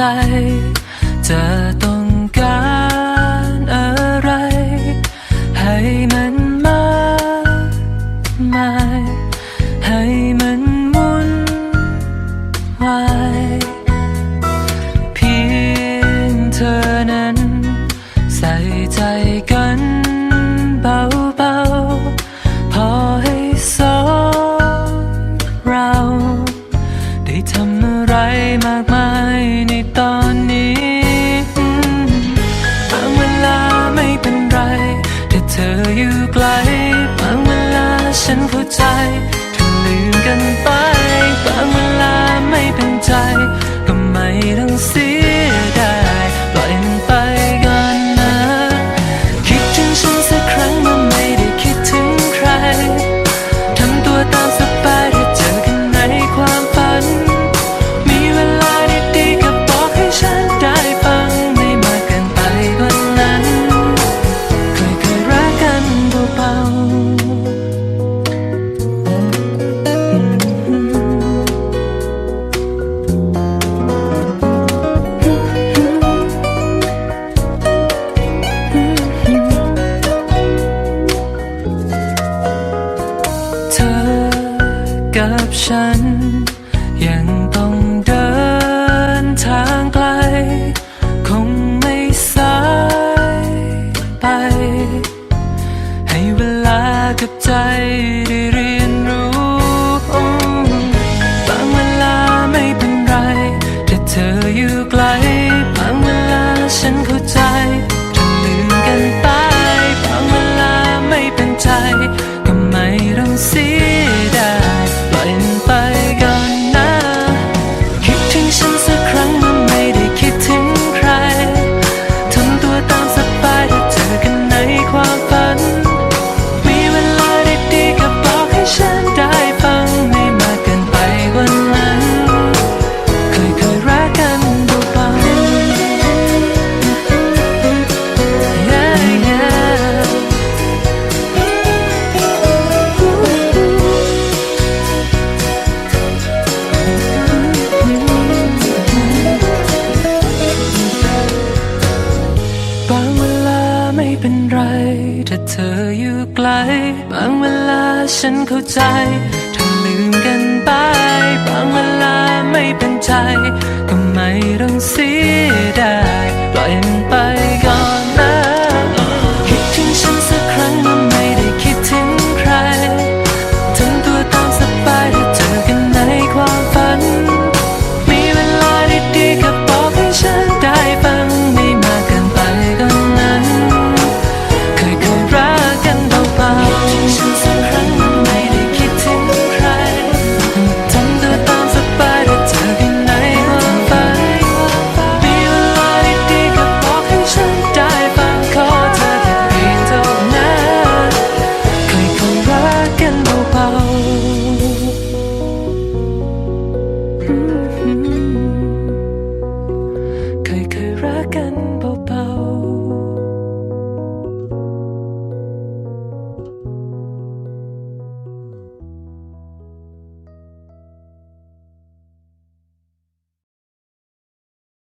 ใจเธอต้องการอะไร ให้มัน กับฉัน ยังต้องเดินทางไกล คงไม่สายไป ให้เวลากับใจได้เรียนรู้บางเวลาไม่เป็นไรแต่เธออยู่ไกล เธออยู่ไกล บางเวลาฉันเข้าใจทำลืมกันไป บางเวลาไม่เป็นใจ ก็ไม่ต้องเสี